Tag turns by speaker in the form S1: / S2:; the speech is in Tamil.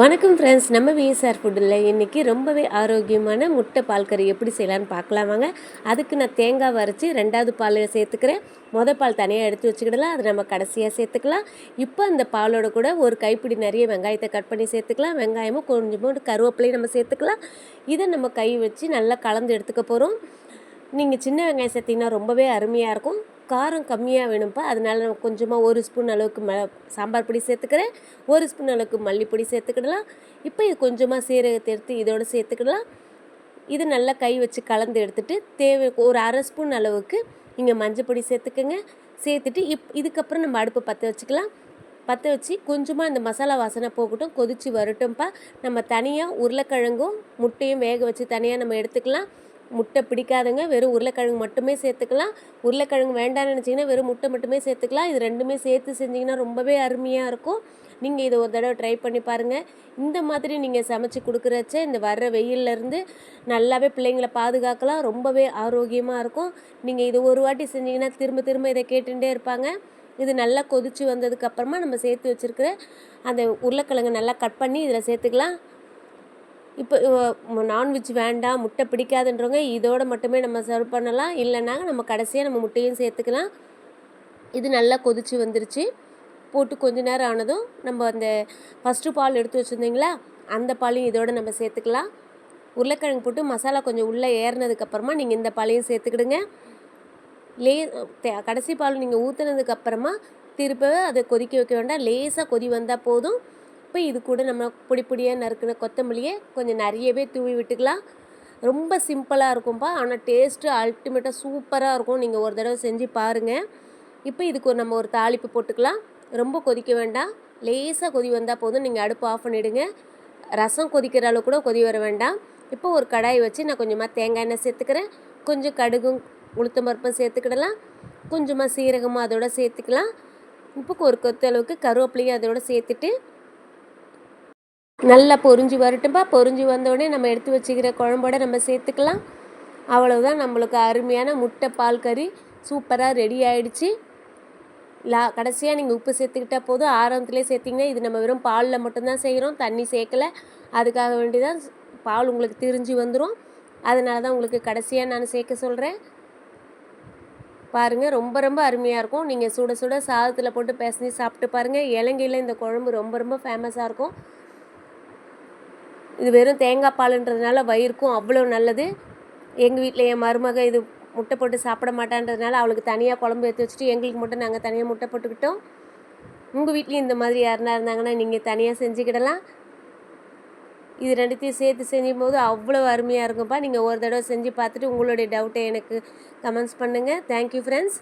S1: வணக்கம் ஃப்ரெண்ட்ஸ் நம்ம விஎஸ்ஆர் ஃபுட்டில் இன்றைக்கி ரொம்பவே ஆரோக்கியமான முட்டை பால் கறி எப்படி செய்யலான்னு பார்க்கலாம் வாங்க. அதுக்கு நான் தேங்காய் வரைச்சி ரெண்டாவது பால் சேர்த்துக்கிறேன். மொதல் பால் தனியாக எடுத்து வச்சுக்கிடலாம். அது நம்ம கடைசியாக சேர்த்துக்கலாம். இப்போ அந்த பாலோட கூட ஒரு கைப்பிடி நிறைய வெங்காயத்தை கட் பண்ணி சேர்த்துக்கலாம். வெங்காயமும் கொஞ்சமாக கருவேப்பிலையும் நம்ம சேர்த்துக்கலாம். இதை நம்ம கை வச்சு நல்லா கலந்து எடுத்துக்க போகிறோம் நீங்கள் சின்ன வெங்காயம் சேர்த்திங்கன்னா ரொம்பவே அருமையாக இருக்கும். காரம் கம்மியாக வேணும்ப்பா. அதனால நான் கொஞ்சமாக ஒரு ஸ்பூன் அளவுக்கு ம சாம்பார் பொடி சேர்த்துக்கிறேன். ஒரு ஸ்பூன் அளவுக்கு மல்லிப்பொடி சேர்த்துக்கிடலாம். இப்போ இது கொஞ்சமாக சீரகத்தை எடுத்து இதோடு சேர்த்துக்கிடலாம். இது நல்லா கை வச்சு கலந்து எடுத்துகிட்டு தேவை ஒரு அரை ஸ்பூன் அளவுக்கு இங்கே மஞ்சள் பொடி சேர்த்துக்கோங்க. சேர்த்துட்டு இப் இதுக்கப்புறம் நம்ம அடுப்பை பற்ற வச்சுக்கலாம். பற்ற வச்சு கொஞ்சமாக இந்த மசாலா வாசனை போகட்டும் கொதித்து வரட்டும்ப்பா. நம்ம தனியாக உருளைக்கிழங்கும் முட்டையும் வேக வச்சு தனியாக நம்ம எடுத்துக்கலாம். முட்டை பிடிக்காதங்க வெறும் உருளைக்கிழங்கு மட்டுமே சேர்த்துக்கலாம். உருளைக்கிழங்கு வேண்டாம்னு நினச்சிங்கன்னா வெறும் முட்டை மட்டுமே சேர்த்துக்கலாம். இது ரெண்டுமே சேர்த்து செஞ்சிங்கன்னா ரொம்பவே அருமையாக இருக்கும். நீங்கள் இதை ஒரு தடவை ட்ரை பண்ணி பாருங்கள் இந்த மாதிரி நீங்கள் சமைச்சு கொடுக்குறச்ச இந்த வர்ற வெயில்லேருந்து நல்லாவே பிள்ளைங்களை பாதுகாக்கலாம். ரொம்பவே ஆரோக்கியமாக இருக்கும். நீங்கள் இது ஒரு வாட்டி செஞ்சிங்கன்னா திரும்ப திரும்ப இதை கேட்டுகிட்டே இருப்பாங்க. இது நல்லா கொதித்து வந்ததுக்கப்புறமா நம்ம சேர்த்து வச்சுருக்கிற அந்த உருளைக்கிழங்கு நல்லா கட் பண்ணி இதில் சேர்த்துக்கலாம். இப்போ நான்வெஜ் வேண்டாம் முட்டை பிடிக்காதுன்றவங்க இதோடு மட்டுமே நம்ம சர்வ் பண்ணலாம். இல்லைன்னா நம்ம கடைசியாக நம்ம முட்டையும் சேர்த்துக்கலாம். இது நல்லா கொதித்து வந்துருச்சு. போட்டு கொஞ்ச நேரம் ஆனதும் நம்ம அந்த ஃபஸ்ட்டு பால் எடுத்து வச்சுருந்தீங்களா? அந்த பாலையும் இதோடு நம்ம சேர்த்துக்கலாம். உருளைக்கிழங்கு போட்டு மசாலா கொஞ்சம் உள்ளே ஏறினதுக்கப்புறமா நீங்கள் இந்த பாலையும் சேர்த்துக்கிடுங்க. லே கடைசி பால் நீங்கள் ஊற்றுனதுக்கப்புறமா திருப்ப அதை கொதிக்க வைக்க வேண்டாம். லேசாக கொதி வந்தால் போதும். இப்போ இது கூட நம்ம பொடி பொடியாக நறுக்கின கொத்தமல்லியை கொஞ்சம் நிறையவே தூவி விட்டுக்கலாம். ரொம்ப சிம்பிளாக இருக்கும்ப்பா ஆனால் டேஸ்ட்டு அல்டிமேட்டாக சூப்பராக இருக்கும். நீங்கள் ஒரு தடவை செஞ்சு பாருங்கள் இப்போ இதுக்கு ஒரு நம்ம ஒரு தாளிப்பு போட்டுக்கலாம். ரொம்ப கொதிக்க வேண்டாம். லேசாக கொதி வந்தால் போதும். நீங்கள் அடுப்பு ஆஃப் பண்ணிவிடுங்க ரசம் கொதிக்கிற அளவு கூட கொதி வர வேண்டாம். இப்போ ஒரு கடாய் வச்சு நான் கொஞ்சமாக தேங்காய் எண்ணெய் சேர்த்துக்கிறேன். கொஞ்சம் கடுகும் உளுத்தம் பருப்பும் சேர்த்துக்கிடலாம். கொஞ்சமாக சீரகமும் அதோட சேர்த்துக்கலாம். இப்போ ஒரு கொத்த அளவுக்கு கருவேப்பிலையும் அதோட சேர்த்துட்டு நல்லா பொறிஞ்சு வரட்டும்பா. பொறிஞ்சு வந்தோடனே நம்ம எடுத்து வச்சுக்கிற குழம்போட நம்ம சேர்த்துக்கலாம். அவ்வளவுதான் நம்மளுக்கு அருமையான முட்டை பால் கறி சூப்பராக ரெடி ஆகிடுச்சி லா கடைசியாக நீங்கள் உப்பு சேர்த்துக்கிட்டால் போதும். ஆரம்பத்துலேயே சேர்த்திங்கன்னா இது நம்ம வெறும் பாலில் மட்டும்தான் செய்கிறோம் தண்ணி சேர்க்கலை. அதுக்காக வேண்டி தான் பால் உங்களுக்கு திரிஞ்சு வந்துடும் அதனால தான் உங்களுக்கு கடைசியாக நான் சேர்க்க சொல்கிறேன் பாருங்கள் ரொம்ப ரொம்ப அருமையாக இருக்கும். நீங்கள் சுட சுட சாதத்தில் போட்டு பேசி சாப்பிட்டு பாருங்கள் இலங்கையில் இந்த குழம்பு ரொம்ப ரொம்ப ஃபேமஸாக இருக்கும். இது வெறும் தேங்காய் பாலுன்றதுனால வயிறுக்கும் அவ்வளோ நல்லது. எங்கள் வீட்டில் என் மருமக இது முட்டை போட்டு சாப்பிட மாட்டான்றதுனால அவளுக்கு தனியாக குழம்பு எடுத்து வச்சுட்டு எங்களுக்கு மட்டும் நாங்கள் தனியாக முட்டை போட்டுக்கிட்டோம். உங்கள் வீட்லேயும் இந்த மாதிரி யாருனா இருந்தாங்கன்னா நீங்கள் தனியாக செஞ்சுக்கிடலாம். இது ரெண்டுத்தையும் சேர்த்து செஞ்சும் போது அவ்வளோ அருமையாக இருக்கும்ப்பா நீங்கள் ஒரு தடவை செஞ்சு பார்த்துட்டு உங்களுடைய டவுட்டை எனக்கு கமெண்ட்ஸ் பண்ணுங்கள் தேங்க்யூ ஃப்ரெண்ட்ஸ்